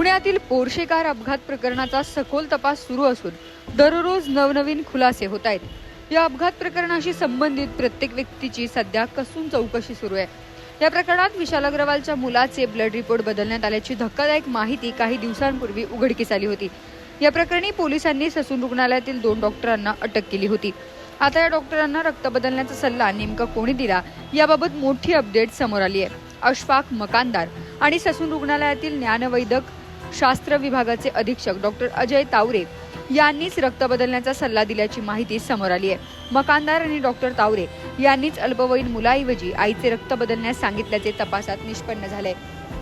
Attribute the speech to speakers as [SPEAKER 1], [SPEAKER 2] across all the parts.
[SPEAKER 1] पुण्यातील Porsche car अपघात प्रकरणाचा सखोल तपास सुरू असून दररोज नवनवीन खुलासे होत आहेत. या अपघात प्रकरणाशी संबंधित प्रत्येक व्यक्तीची सध्या कसून चौकशी सुरू आहे. या प्रकरणात विशाल अग्रवालच्या मुलाचे ब्लड रिपोर्ट बदलण्यात आल्याची धक्कादायक माहिती काही दिवसांपूर्वी उघडकीस आली होती. या प्रकरणी पोलिसांनी ससून रुग्णालयातील दोन डॉक्टरांना अटक केली होती. आता या डॉक्टरांना रक्त बदलण्याचा सल्ला नेमका कोणी दिला याबाबत मोठी अपडेट समोर आली आहे. अशफाक मकानदार आणि ससून रुग्णालयातील ज्ञानवैदक शास्त्र विभागाचे अधीक्षक डॉक्टर अजय तावरे यांनीच रक्त बदलण्याचा सल्ला दिल्याची माहिती समोर आली आहे. मकानदार आणि डॉक्टर तावरे यांनीच अल्पवयीन मुलाऐवजी आईचे रक्त बदलण्यास सांगितल्याचे तपासात निष्पन्न झाले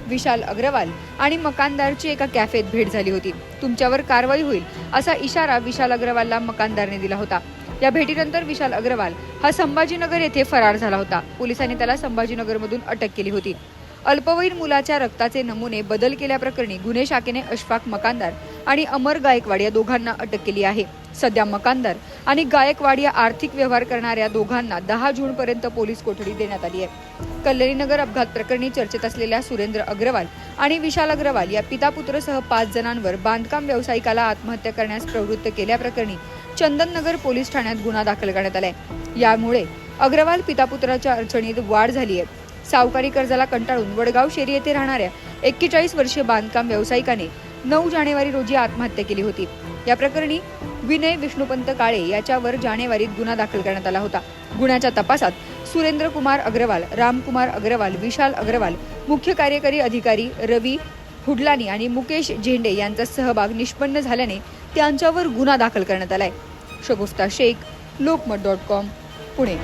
[SPEAKER 1] विशाल अग्रवाल आणि मकानदारची एका कॅफेत भेट झाली होती. तुमच्यावर कारवाई होईल असा इशारा विशाल अग्रवालला मकानदारने दिला होता. या भेटीनंतर विशाल अग्रवाल हा संभाजीनगर येथे फरार झाला होता. पोलिसांनी त्याला संभाजीनगरमधून अटक केली होती. अल्पवयीन मुलाच्या रक्ताचे नमुने बदल केल्याप्रकरणी गुन्हे शाखेने अशफाक मकानदार आणि अमर गायकवाड या दोघांना अटक केली आहे. सध्या मकानदार आणि गायकवाड या आर्थिक व्यवहार करणाऱ्या दोघांना दहा जून पर्यंत पोलीस कोठडी देण्यात आली आहे. कल्याणीनगर अपघात प्रकरणी चर्चेत असलेल्या सुरेंद्र अग्रवाल आणि विशाल अग्रवाल या पिता पुत्रसह पाच जणांवर बांधकाम व्यावसायिकाला आत्महत्या करण्यास प्रवृत्त केल्याप्रकरणी चंदननगर पोलीस ठाण्यात गुन्हा दाखल करण्यात आलाय. यामुळे अग्रवाल पिता पुत्राच्या अडचणीत वाढ झाली आहे. सावकारी कर्जाला कंटाळून वडगाव शेरी येथे राहणाऱ्या एक्केचाळीस वर्षीय बांधकाम व्यावसायिकाने नऊ जानेवारी रोजी आत्महत्या केली होती. या प्रकरणी विनय विष्णुपंत काळे याच्यावर जानेवारीत गुन्हा दाखल करण्यात आला होता. गुन्ह्याच्या तपासात सुरेंद्र कुमार अग्रवाल रामकुमार अग्रवाल विशाल अग्रवाल मुख्य कार्यकारी अधिकारी रवी हुडलानी आणि मुकेश झेंडे यांचा सहभाग निष्पन्न झाल्याने त्यांच्यावर गुन्हा दाखल करण्यात आलाय. Shagufta Shaikh Lokmat dot com Pune.